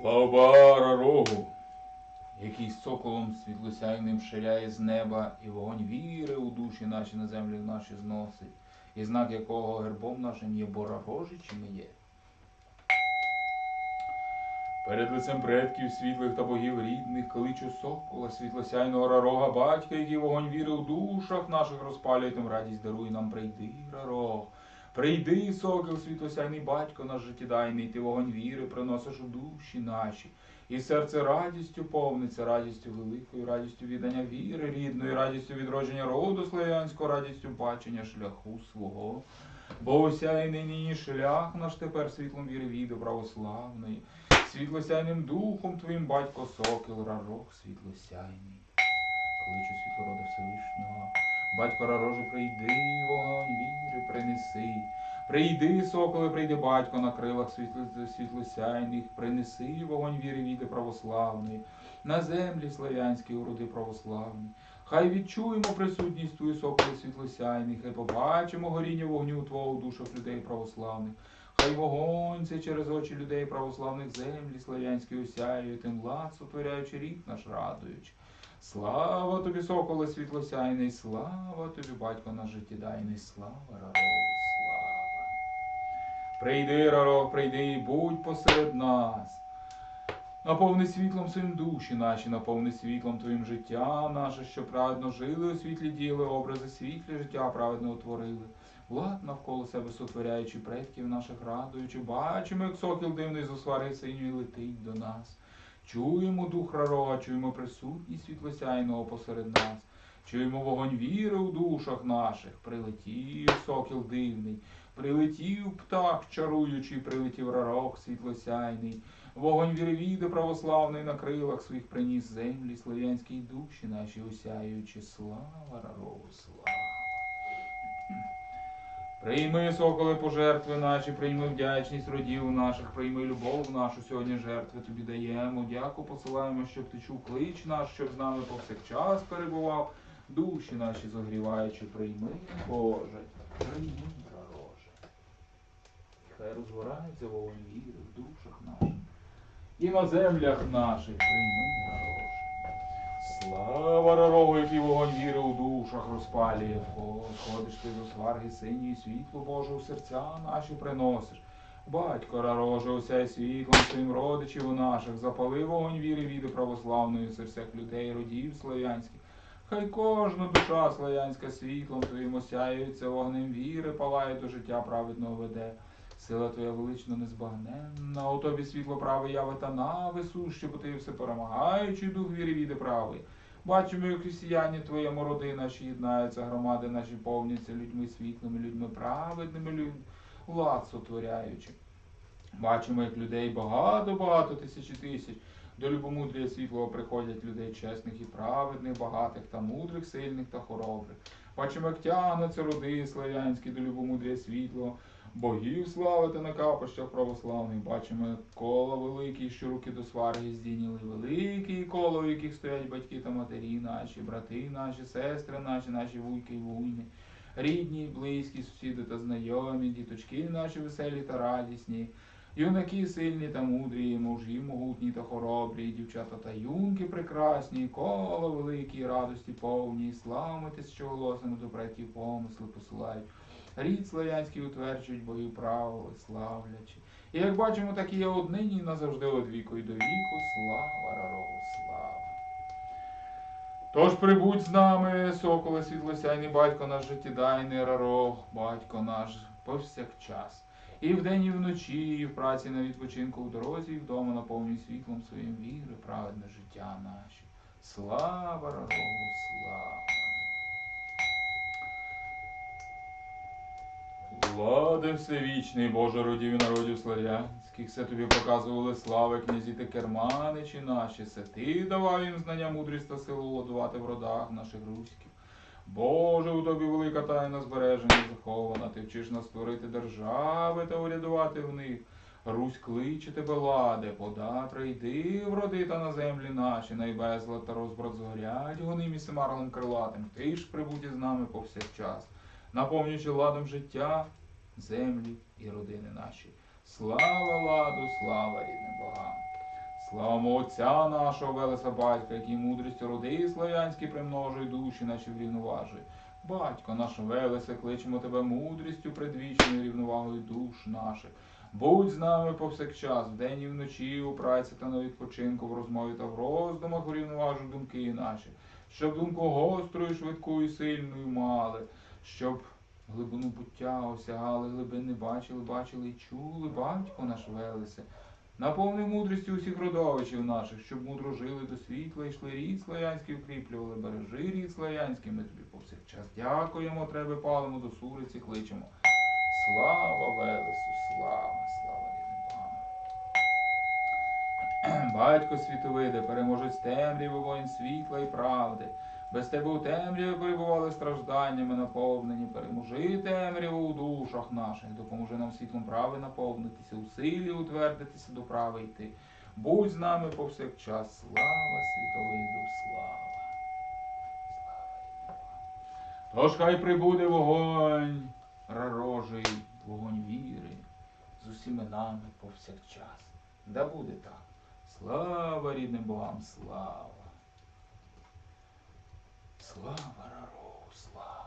Слава рогу, який соколом світлосяйним ширяє з неба, і вогонь віри у душі наші на землі наші зносить, і знак якого гербом нашим є бора рожичим є. Перед лицем предків світлих та богів рідних, кличу сокола, світлосяйного рарога, батька, який вогонь віри у душах наших розпалює, тим радість даруй нам, прийди, рарог. Прийди, сокіл, світлосяйний батько наш життєдайний, ти вогонь віри приносиш у душі наші. І серце радістю повниться, радістю великою, радістю віддання віри рідної, радістю відродження роду славянського, радістю бачення шляху свого. Бо осяйний нині шлях наш тепер світлом віри віди православної, світлосяйним духом твоїм батько сокіл, рарок світлосяйний. Кличу світлорода Всевишнього, батько рарожу, прийди, вогонь віри принеси. Прийди, соколи, прийди, батько на крилах світлосяйних, принеси вогонь віри віди православної, на землі славянські уроди православні. Хай відчуємо присутність твою соколи світлосяйних, хай побачимо горіння вогню Твого у душах людей православних. Хай вогонь це через очі людей православних землі славянські осяють, тим лад сотворяючи рік наш радуючи. Слава тобі, соколе світлосяйний, слава тобі, батько наш життєдайний, слава раров, слава. Прийди, рарок, прийди будь посеред нас. Наповни світлом своїм душі наші, наповни світлом твоїм життя наше, що праведно жили у світлі діли, образи світлі життя праведно утворили. Влад навколо себе сотворяючи предків наших радуючи, бачимо, як сокіл дивний з освари синьої летить до нас. Чуємо дух рарога, чуємо присутність світлосяйного посеред нас. Чуємо вогонь віри у душах наших. Прилетів сокіл дивний, прилетів птах чаруючий, прилетів рарок світлосяйний. Вогонь віри віди православний на крилах своїх приніс землі, слав'янській душі наші осяючи. Слава рарову, слава. Прийми, соколи, пожертви наші, прийми вдячність родів наших, прийми любов нашу сьогодні жертви тобі даємо. Дяку посилаємо, щоб ти чув клич наш, щоб з нами повсякчас перебував. Душі наші зогріваючи, прийми, Боже, прийми, пророже. Хай розгорається вогонь віри в душах наших і на землях наших прийми. Слава Рарогу, який вогонь віри у душах розпалює. Сходиш ти до сварги синьої, світло Боже у серця наші приносиш. Батько Рароже, осяй світлом своїм родичів у наших, запали вогонь віри віди православної серцях людей, родів славянських. Хай кожна душа славянська світлом твоїм осяюється, вогнем віри палає до життя праведного веде. Сила твоя велично незбагненна, у тобі світло праве яви та нави суще, бо ти все перемагаючий дух віри віди правий. Бачимо, як християні твоєму роди наші єднаються, громади наші повняться людьми світлими, людьми праведними, люд... влад сотворяючи. Бачимо, як людей багато-багато тисячі тисяч. До любомудрія світлого приходять людей чесних і праведних, багатих та мудрих, сильних та хоробрих. Бачимо, як тягнуться роди славянські до любомудрія світлого, богів славити на капищах православних. Бачимо, як кола великі, що руки до сварги здійняли, великі коло, в яких стоять батьки та матері наші, брати наші, сестри наші, наші вуйки й вуйни. Рідні, близькі, сусіди та знайомі, діточки наші веселі та радісні, юнаки сильні та мудрі, мужі могутні та хоробрі, дівчата та юнки прекрасні, коло великі, радості повні, славами тисячоголосними до предків помисли посилають. Рід славянський утверджують богів правили, славлячи. І як бачимо, так і є однині назавжди од віку і до віку. Слава рарогу, слава. Тож прибудь з нами, соколе світлосяйний, батько наш життєдайний рарог, батько наш повсякчас. І вдень, і вночі, і в праці на відпочинку в дорозі, і вдома наповнюй світлом своїм віри, праведне життя наше. Слава рарогу, слава. Влади всевічний, Боже родів народів славянських, все тобі показували слави, князі та керманичі наші, все ти давав їм знання, мудрість та силу владувати в родах наших руських. Боже, у тобі велика тайна збережена захована, ти вчиш нас створити держави та урядувати в них. Русь кличе тебе, ладе, пода, прийди в роди та на землі наші, найбезлад та розбрат згорять, гоним і семарлом крилатим, ти ж прибудь із нами повсякчас наповнюючи ладом життя, землі і родини наші. Слава ладу, слава рідним богам! Славимо Отця нашого Велеса Батька, який мудрістю роди славянські примножує душі наші врівноважує. Батько наш Велесе, кличемо тебе мудрістю предвічною рівновагою душ наших. Будь з нами повсякчас, вдень і вночі, у праці та на відпочинку, в розмові та в роздумах урівноважу думки наші, щоб думку гострою, швидкою, сильною мали, щоб глибину буття осягали, глибини бачили, бачили і чули, батько наш Велесе. Наповни мудрістю усіх родовичів наших, щоб мудро жили до світла, йшли рід славянський, укріплювали, бережи рід славянський, ми тобі повсякчас дякуємо, тебе палимо до суриці, кличемо. Слава Велесу, слава, слава рідним богам. Батько світовиде, переможець темряви, воїн світла і правди. Без тебе у темряві перебували стражданнями наповнені. Переможи темряву у душах наших, допоможи нам світлом прави наповнитися, у силі утвердитися до прави йти. Будь з нами повсякчас. Слава світовиду, слава. Слава. Тож хай прибуде вогонь пророжий, вогонь віри з усіми нами повсякчас. Да буде так. Слава рідним богам, слава. Слава народу, слава!